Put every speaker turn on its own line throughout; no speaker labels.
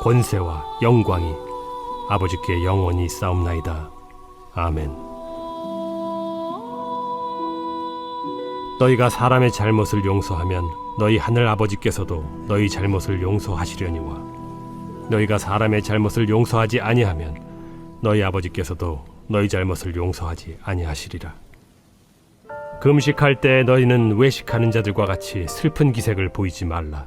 권세와 영광이 아버지께 영원히 싸움나이다. 아멘. 너희가 사람의 잘못을 용서하면 너희 하늘 아버지께서도 너희 잘못을 용서하시려니와 너희가 사람의 잘못을 용서하지 아니하면 너희 아버지께서도 너희 잘못을 용서하지 아니하시리라. 금식할 때 너희는 외식하는 자들과 같이 슬픈 기색을 보이지 말라.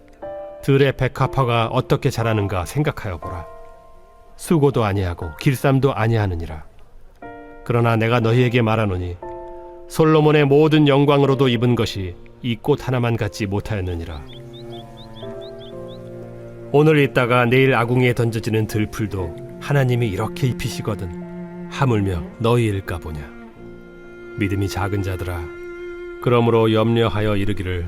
들의 백합화가 어떻게 자라는가 생각하여 보라. 수고도 아니하고 길쌈도 아니하느니라. 그러나 내가 너희에게 말하노니 솔로몬의 모든 영광으로도 입은 것이 이 꽃 하나만 갖지 못하였느니라. 오늘 있다가 내일 아궁이에 던져지는 들풀도 하나님이 이렇게 입히시거든 하물며 너희일까 보냐. 믿음이 작은 자들아 그러므로 염려하여 이르기를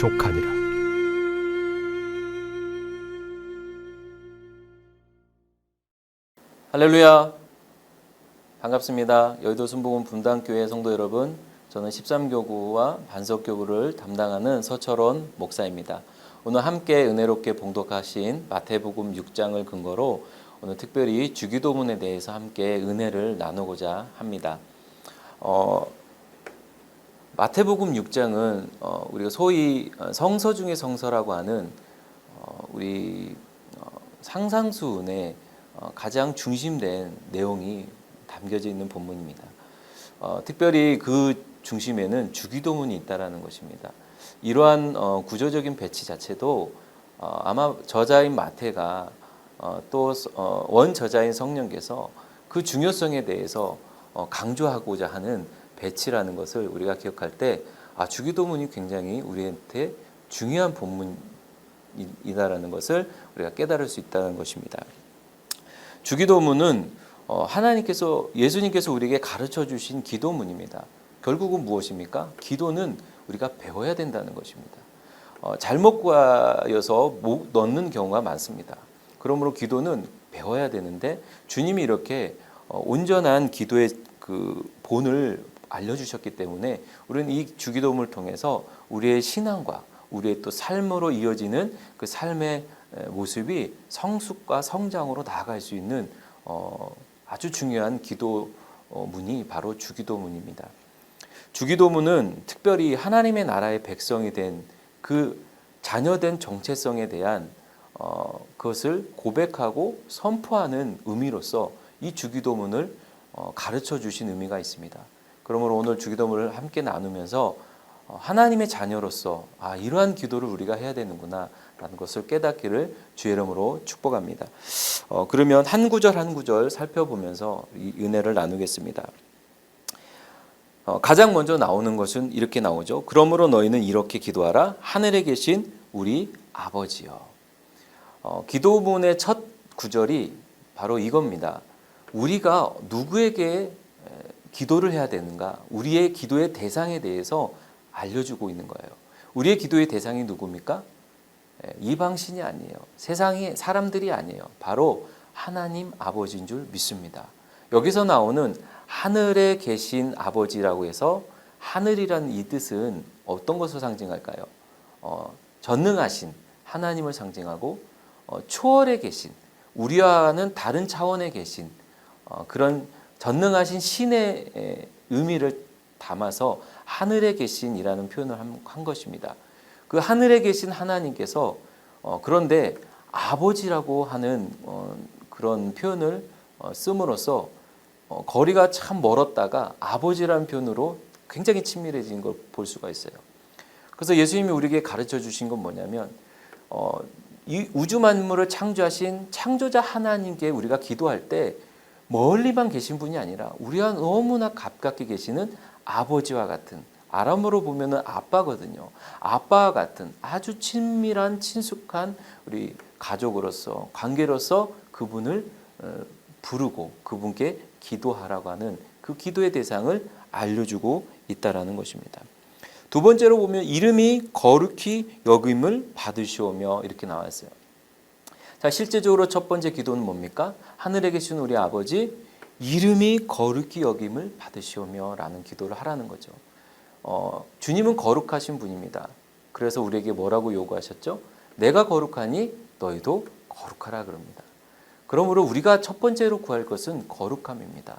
족하니라.
할렐루야. 반갑습니다. 여의도 순복음 분당교회 성도 여러분. 저는 13교구와 반석교구를 담당하는 서철원 목사입니다. 오늘 함께 은혜롭게 봉독하신 마태복음 6장을 근거로 오늘 특별히 주기도문에 대해서 함께 은혜를 나누고자 합니다. 어, 마태복음 6장은 어, 우리가 소위 성서 중의 성서라고 하는 어, 우리 어, 상상수운의 어, 가장 중심된 내용이 담겨져 있는 본문입니다. 어, 특별히 그 중심에는 주기도문이 있다라는 것입니다. 이러한 어, 구조적인 배치 자체도 어, 아마 저자인 마태가 어, 또원 저자인 성령께서 그 중요성에 대해서 어, 강조하고자 하는 배치라는 것을 우리가 기억할 때 아, 주기도문이 굉장히 우리한테 중요한 본문이다라는 것을 우리가 깨달을 수 있다는 것입니다. 주기도문은 어, 하나님께서 예수님께서 우리에게 가르쳐 주신 기도문입니다. 결국은 무엇입니까? 기도는 우리가 배워야 된다는 것입니다. 어, 잘못 못 넣는 경우가 많습니다. 그러므로 기도는 배워야 되는데 주님이 이렇게 어, 온전한 기도의 그 본을 알려주셨기 때문에 우리는 이 주기도문을 통해서 우리의 신앙과 우리의 또 삶으로 이어지는 그 삶의 모습이 성숙과 성장으로 나아갈 수 있는 어, 아주 중요한 기도문이 바로 주기도문입니다. 주기도문은 특별히 하나님의 나라의 백성이 된 그 자녀된 정체성에 대한 어, 그것을 고백하고 선포하는 의미로서 이 주기도문을 어, 가르쳐 주신 의미가 있습니다. 그러므로 오늘 주기도문을 함께 나누면서 어, 하나님의 자녀로서 아 이러한 기도를 우리가 해야 되는구나 라는 것을 깨닫기를 주의 이름으로 축복합니다. 어, 그러면 한 구절 한 구절 살펴보면서 이 은혜를 나누겠습니다. 어, 가장 먼저 나오는 것은 이렇게 나오죠. 그러므로 너희는 이렇게 기도하라. 하늘에 계신 우리 아버지여. 어, 기도문의 첫 구절이 바로 이겁니다. 우리가 누구에게 기도를 해야 되는가? 우리의 기도의 대상에 대해서 알려주고 있는 거예요. 우리의 기도의 대상이 누굽니까? 이방신이 아니에요. 세상의 사람들이 아니에요. 바로 하나님 아버지인 줄 믿습니다. 여기서 나오는 하늘에 계신 아버지라고 해서 하늘이라는 이 뜻은 어떤 것을 상징할까요? 어, 전능하신 하나님을 상징하고 어, 초월에 계신 우리와는 다른 차원에 계신 어, 그런 전능하신 신의 의미를 담아서 하늘에 계신이라는 표현을 한, 한 것입니다. 그 하늘에 계신 하나님께서 어, 그런데 아버지라고 하는 어, 그런 표현을 어, 씀으로써 어, 거리가 참 멀었다가 아버지라는 표현으로 굉장히 친밀해진 걸 볼 수가 있어요. 그래서 예수님이 우리에게 가르쳐 주신 건 뭐냐면 어, 이 우주 만물을 창조하신 창조자 하나님께 우리가 기도할 때 멀리만 계신 분이 아니라 우리와 너무나 가깝게 계시는 아버지와 같은 아람으로 보면은 아빠거든요. 아빠와 같은 아주 친밀한 친숙한 우리 가족으로서 관계로서 그분을 어, 부르고 그분께 기도하라고 하는 그 기도의 대상을 알려주고 있다라는 것입니다. 두 번째로 보면 이름이 거룩히 여김을 받으시오며 이렇게 나왔어요. 자, 실제적으로 첫 번째 기도는 뭡니까? 하늘에 계신 우리 아버지 이름이 거룩히 여김을 받으시오며 라는 기도를 하라는 거죠. 어, 주님은 거룩하신 분입니다. 그래서 우리에게 뭐라고 요구하셨죠? 내가 거룩하니 너희도 거룩하라 그럽니다. 그러므로 우리가 첫 번째로 구할 것은 거룩함입니다.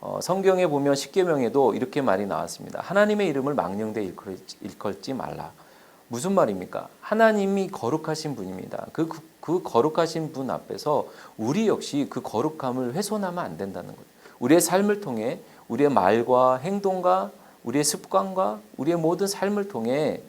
어, 성경에 보면 십계명에도 이렇게 말이 나왔습니다. 하나님의 이름을 망령되 일컬지 말라. 무슨 말입니까? 하나님이 거룩하신 분입니다. 그, 그, 그 거룩하신 분 앞에서 우리 역시 그 거룩함을 훼손하면 안 된다는 거예요. 우리의 삶을 통해 우리의 말과 행동과 우리의 습관과 우리의 모든 삶을 통해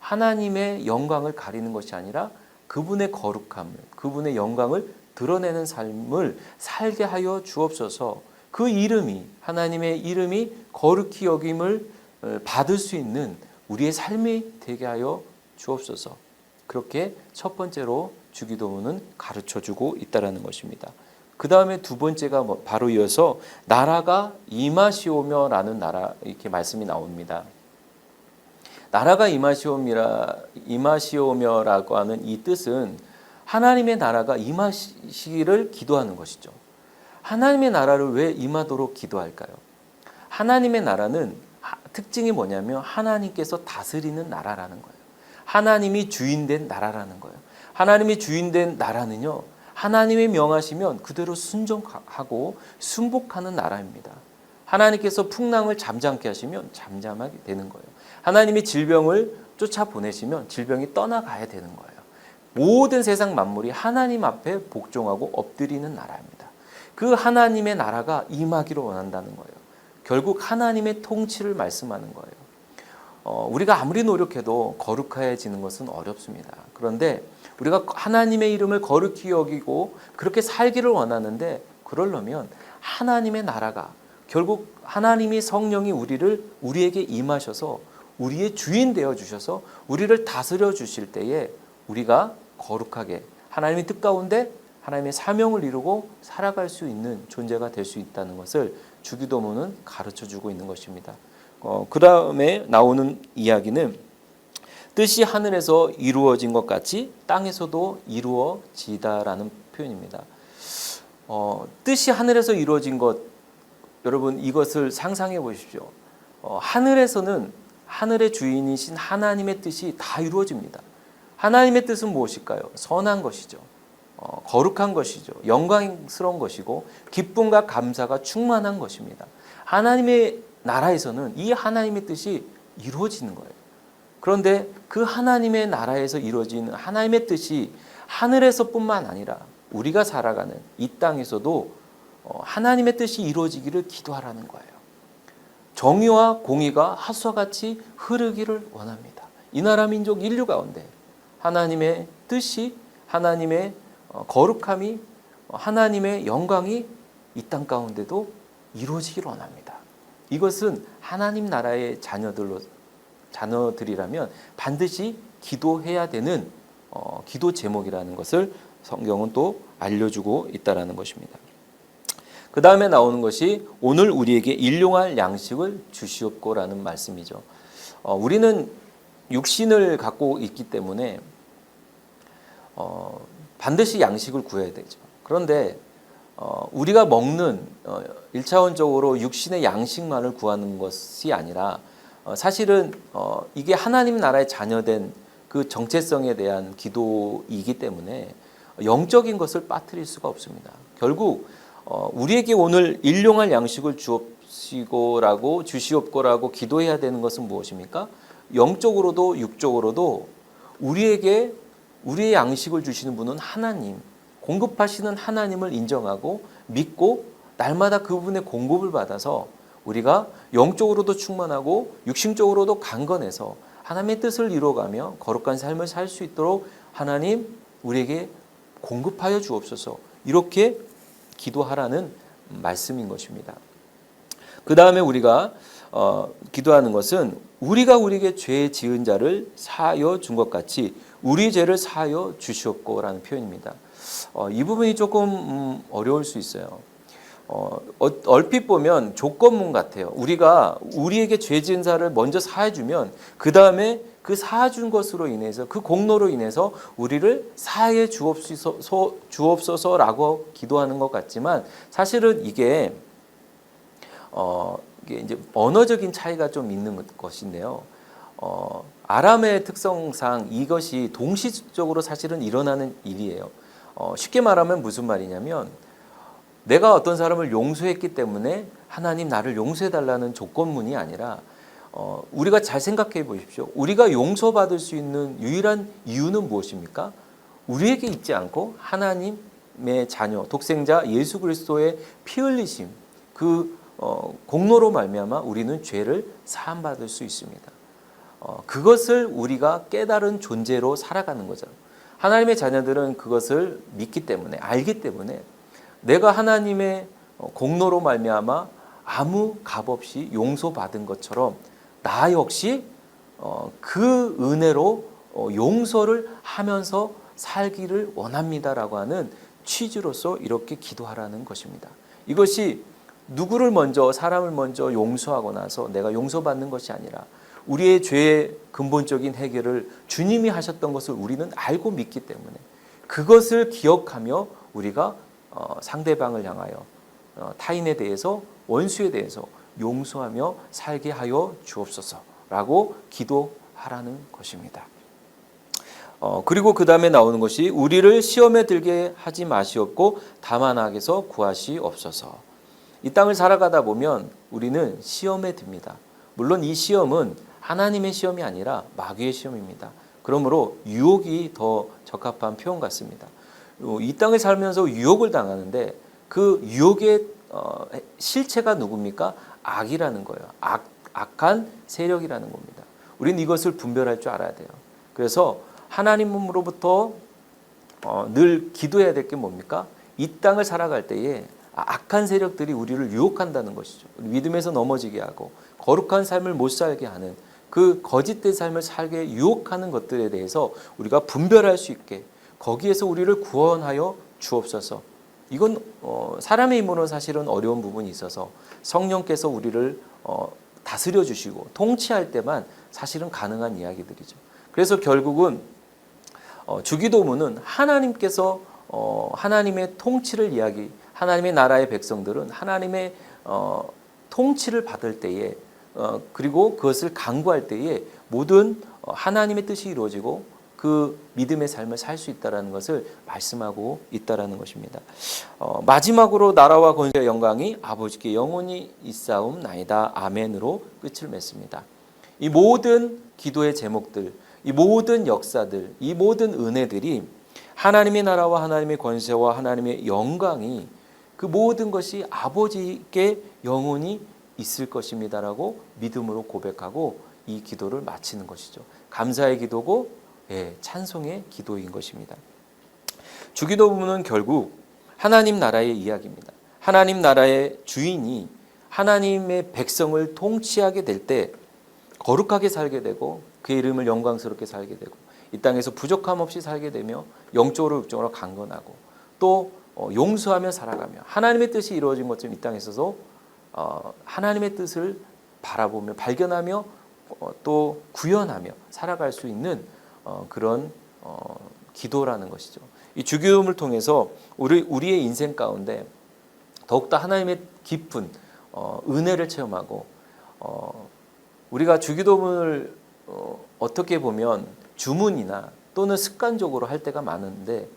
하나님의 영광을 가리는 것이 아니라 그분의 거룩함을, 그분의 영광을 드러내는 삶을 살게 하여 주옵소서. 그 이름이 하나님의 이름이 거룩히 여김을 어, 받을 수 있는 우리의 삶이 되게 하여 주옵소서. 그렇게 첫 번째로 주기도문은 가르쳐 주고 있다라는 것입니다. 그 다음에 두 번째가 뭐 바로 이어서 나라가 임하시오며라는 나라 이렇게 말씀이 나옵니다. 나라가 임하시오미라 임하시오며라고 하는 이 뜻은 하나님의 나라가 임하시기를 기도하는 것이죠. 하나님의 나라를 왜 임하도록 기도할까요? 하나님의 나라는 하- 특징이 뭐냐면 하나님께서 다스리는 나라라는 거예요. 하나님이 주인된 나라라는 거예요. 하나님이 주인된 나라는요. 하나님의 명하시면 그대로 순종하고 순복하는 나라입니다. 하나님께서 풍랑을 잠잠케 하시면 잠잠하게 되는 거예요. 하나님이 질병을 쫓아 보내시면 질병이 떠나가야 되는 거예요. 모든 세상 만물이 하나님 앞에 복종하고 엎드리는 나라입니다. 그 하나님의 나라가 임하기를 원한다는 거예요. 결국 하나님의 통치를 말씀하는 거예요. 어, 우리가 아무리 노력해도 거룩해지는 것은 어렵습니다. 그런데 우리가 하나님의 이름을 거룩히 여기고 그렇게 살기를 원하는데 그러려면 하나님의 나라가 결국 하나님이 성령이 우리를 우리에게 임하셔서 우리의 주인 되어 주셔서 우리를 다스려 주실 때에 우리가 거룩하게 하나님의 뜻 가운데 하나님의 사명을 이루고 살아갈 수 있는 존재가 될 수 있다는 것을 주기도문은 가르쳐 주고 있는 것입니다. 어, 그 다음에 나오는 이야기는 뜻이 하늘에서 이루어진 것 같이 땅에서도 이루어지다라는 표현입니다. 어, 뜻이 하늘에서 이루어진 것 여러분 이것을 상상해 보십시오. 어, 하늘에서는 하늘의 주인이신 하나님의 뜻이 다 이루어집니다. 하나님의 뜻은 무엇일까요? 선한 것이죠. 어, 거룩한 것이죠. 영광스러운 것이고 기쁨과 감사가 충만한 것입니다. 하나님의 나라에서는 이 하나님의 뜻이 이루어지는 거예요. 그런데 그 하나님의 나라에서 이루어지는 하나님의 뜻이 하늘에서뿐만 아니라 우리가 살아가는 이 땅에서도 어, 하나님의 뜻이 이루어지기를 기도하라는 거예요. 정의와 공의가 하수와 같이 흐르기를 원합니다. 이 나라 민족 인류 가운데 하나님의 뜻이 하나님의 어, 거룩함이 어, 하나님의 영광이 이 땅 가운데도 이루어지기를 원합니다. 이것은 하나님 나라의 자녀들로 자녀들이라면 반드시 기도해야 되는 어, 기도 제목이라는 것을 성경은 또 알려주고 있다라는 것입니다. 그 다음에 나오는 것이 오늘 우리에게 일용할 양식을 주시옵고라는 말씀이죠. 어, 우리는 육신을 갖고 있기 때문에 어, 반드시 양식을 구해야 되죠. 그런데 어, 우리가 먹는 어, 1차원적으로 육신의 양식만을 구하는 것이 아니라 어, 사실은 어, 이게 하나님 나라의 자녀된 그 정체성에 대한 기도이기 때문에 영적인 것을 빠뜨릴 수가 없습니다. 결국 어, 우리에게 오늘 일용할 양식을 주옵시고라고 주시옵고라고 기도해야 되는 것은 무엇입니까? 영적으로도 육적으로도 우리에게 우리의 양식을 주시는 분은 하나님, 공급하시는 하나님을 인정하고 믿고 날마다 그분의 공급을 받아서 우리가 영적으로도 충만하고 육신적으로도 강건해서 하나님의 뜻을 이루어가며 거룩한 삶을 살 수 있도록 하나님 우리에게 공급하여 주옵소서 이렇게 기도하라는 말씀인 것입니다. 그 다음에 우리가 어, 기도하는 것은 우리가 우리에게 죄 지은 자를 사하여 준 것 같이 우리 죄를 사하여 주시옵고라는 표현입니다. 어, 이 부분이 조금 음, 어려울 수 있어요. 어, 어, 얼핏 보면 조건문 같아요. 우리가 우리에게 죄 지은 자를 먼저 사해주면 그 다음에 그 사준 것으로 인해서 그 공로로 인해서 우리를 사해 주옵소서, 주옵소서라고 기도하는 것 같지만 사실은 이게 어, 이게 이제 언어적인 차이가 좀 있는 것인데요. 어, 아람의 특성상 이것이 동시적으로 사실은 일어나는 일이에요. 어, 쉽게 말하면 무슨 말이냐면 내가 어떤 사람을 용서했기 때문에 하나님 나를 용서해 달라는 조건문이 아니라 어, 우리가 잘 생각해 보십시오. 우리가 용서받을 수 있는 유일한 이유는 무엇입니까? 우리에게 있지 않고 하나님의 자녀, 독생자 예수 그리스도의 피 흘리심 그 어, 공로로 말미암아 우리는 죄를 사함 받을 수 있습니다. 어, 그것을 우리가 깨달은 존재로 살아가는 거죠. 하나님의 자녀들은 그것을 믿기 때문에 알기 때문에 내가 하나님의 어, 공로로 말미암아 아무 값 없이 용서받은 것처럼 나 역시 어, 그 은혜로 어, 용서를 하면서 살기를 원합니다라고 하는 취지로서 이렇게 기도하라는 것입니다. 이것이 누구를 먼저 사람을 먼저 용서하고 나서 내가 용서받는 것이 아니라 우리의 죄의 근본적인 해결을 주님이 하셨던 것을 우리는 알고 믿기 때문에 그것을 기억하며 우리가 어, 상대방을 향하여 어, 타인에 대해서 원수에 대해서 용서하며 살게 하여 주옵소서라고 기도하라는 것입니다. 어, 그리고 그 다음에 나오는 것이 우리를 시험에 들게 하지 마시옵고 다만 악에서 구하시옵소서. 이 땅을 살아가다 보면 우리는 시험에 듭니다. 물론 이 시험은 하나님의 시험이 아니라 마귀의 시험입니다. 그러므로 유혹이 더 적합한 표현 같습니다. 어, 이 땅을 살면서 유혹을 당하는데 그 유혹의 어, 실체가 누굽니까? 악이라는 거예요. 악, 악한 세력이라는 겁니다. 우리는 이것을 분별할 줄 알아야 돼요. 그래서 하나님으로부터 어, 늘 기도해야 될 게 뭡니까? 이 땅을 살아갈 때에 악한 세력들이 우리를 유혹한다는 것이죠. 믿음에서 넘어지게 하고 거룩한 삶을 못 살게 하는 그 거짓된 삶을 살게 유혹하는 것들에 대해서 우리가 분별할 수 있게 거기에서 우리를 구원하여 주옵소서. 이건 어, 사람의 힘으로는 사실은 어려운 부분이 있어서 성령께서 우리를 어, 다스려 주시고 통치할 때만 사실은 가능한 이야기들이죠. 그래서 결국은 어, 주기도문은 하나님께서 어, 하나님의 통치를 이야기, 하나님의 나라의 백성들은 하나님의 어, 통치를 받을 때에 어, 그리고 그것을 강구할 때에 모든 어, 하나님의 뜻이 이루어지고 그 믿음의 삶을 살 수 있다라는 것을 말씀하고 있다라는 것입니다. 어, 마지막으로 나라와 권세와 영광이 아버지께 영원히 있사옵나이다. 아멘으로 끝을 맺습니다. 이 모든 기도의 제목들, 이 모든 역사들, 이 모든 은혜들이 하나님의 나라와 하나님의 권세와 하나님의 영광이 그 모든 것이 아버지께 영원히 있을 것입니다라고 믿음으로 고백하고 이 기도를 마치는 것이죠. 감사의 기도고 예, 찬송의 기도인 것입니다. 주기도 부문은 결국 하나님 나라의 이야기입니다. 하나님 나라의 주인이 하나님의 백성을 통치하게 될 때 거룩하게 살게 되고 그의 이름을 영광스럽게 살게 되고 이 땅에서 부족함 없이 살게 되며 영적으로 육적으로 강건하고 또 어, 용서하며 살아가며 하나님의 뜻이 이루어진 것처럼 이 땅에서도 어, 하나님의 뜻을 바라보며 발견하며 어, 또 구현하며 살아갈 수 있는 그런 기도라는 것이죠. 이 주기도문을 통해서 우리 우리의 인생 가운데 더욱더 하나님의 깊은 은혜를 체험하고 우리가 주기도문을 어떻게 보면 주문이나 또는 습관적으로 할 때가 많은데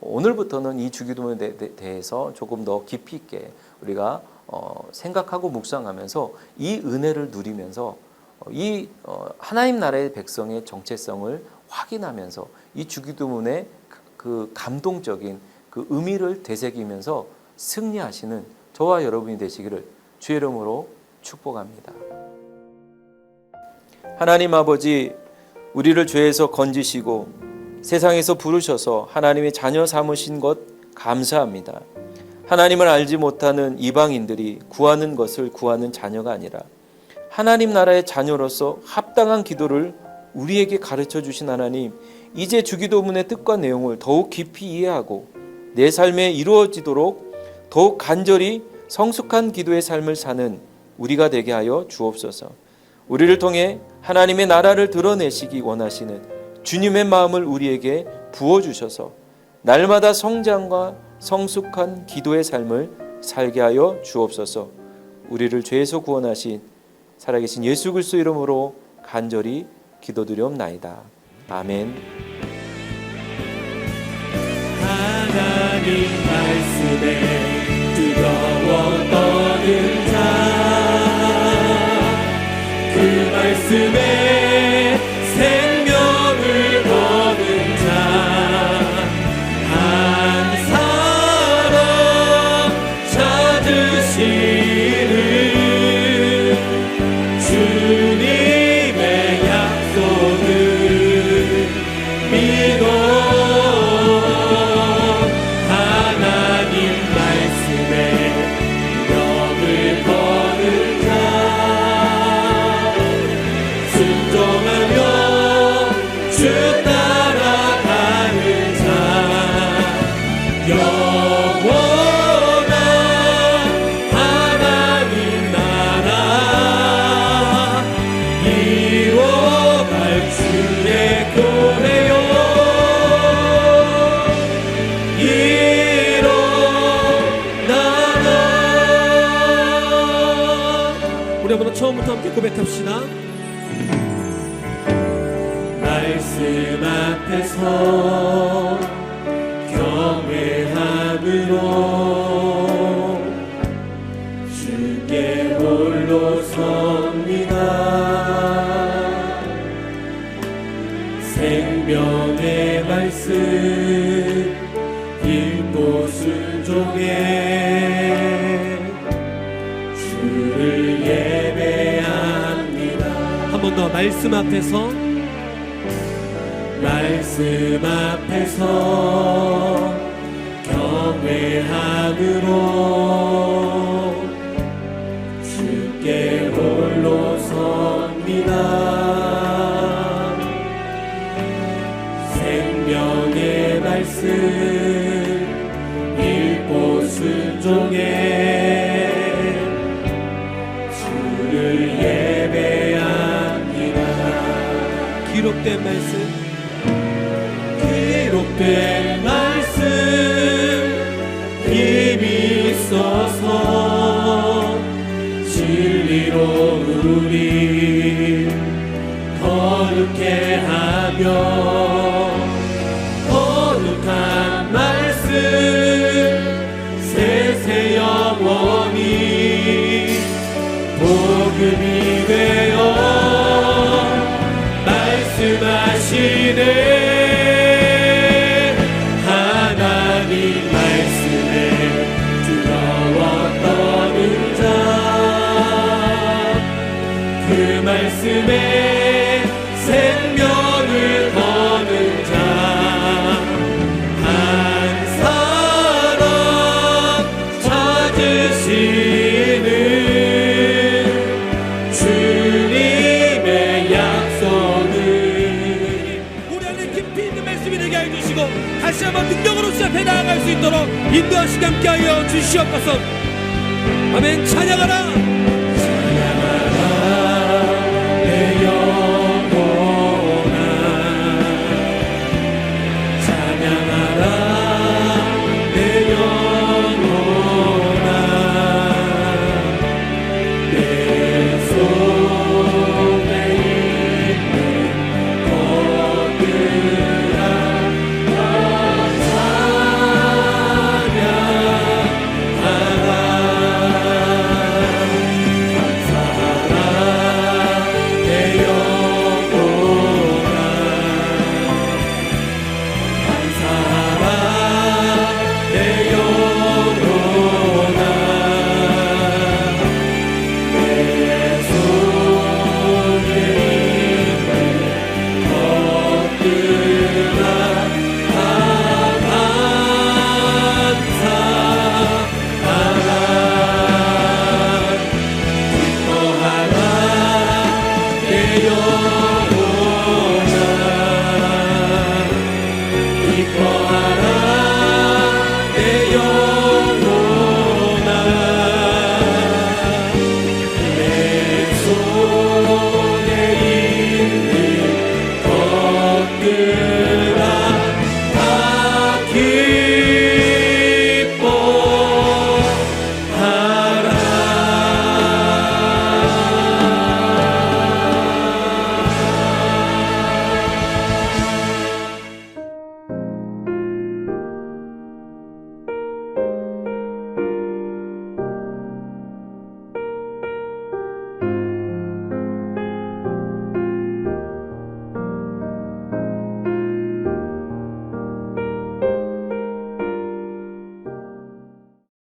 오늘부터는 이 주기도문에 대해서 조금 더 깊이 있게 우리가 어, 생각하고 묵상하면서 이 은혜를 누리면서 어, 이 어, 하나님 나라의 백성의 정체성을 확인하면서 이 주기도문의 그, 그 감동적인 그 의미를 되새기면서 승리하시는 저와 여러분이 되시기를 주의 이름으로 축복합니다. 하나님 아버지 우리를 죄에서 건지시고 세상에서 부르셔서 하나님의 자녀 삼으신 것 감사합니다. 하나님을 알지 못하는 이방인들이 구하는 것을 구하는 자녀가 아니라 하나님 나라의 자녀로서 합당한 기도를 우리에게 가르쳐 주신 하나님, 이제 주기도문의 뜻과 내용을 더욱 깊이 이해하고 내 삶에 이루어지도록 더욱 간절히 성숙한 기도의 삶을 사는 우리가 되게 하여 주옵소서. 우리를 통해 하나님의 나라를 드러내시기 원하시는 주님의 마음을 우리에게 부어 주셔서 날마다 성장과 성숙한 기도의 삶을 살게 하여 주옵소서. 우리를 죄에서 구원하신 살아계신 예수 그리스도 이름으로 간절히 기도드리옵나이다. 아멘.
하나님 말씀에 뜨거워 떠는 자그 말씀에 고백합시다. 말씀 앞에서 경외함으로 주께 홀로 섭니다 생명의 말씀 읽고 순종해 더 말씀 앞에서 말씀 앞에서 경외함으로 주께 홀로 섭니다 기록된 말씀. 기록된 말씀. 힘이 있어서 진리로 우리. 거룩해 하며 있도록 인도하시게 함께하여 주시옵소서. 아멘. 찬양하라 que yo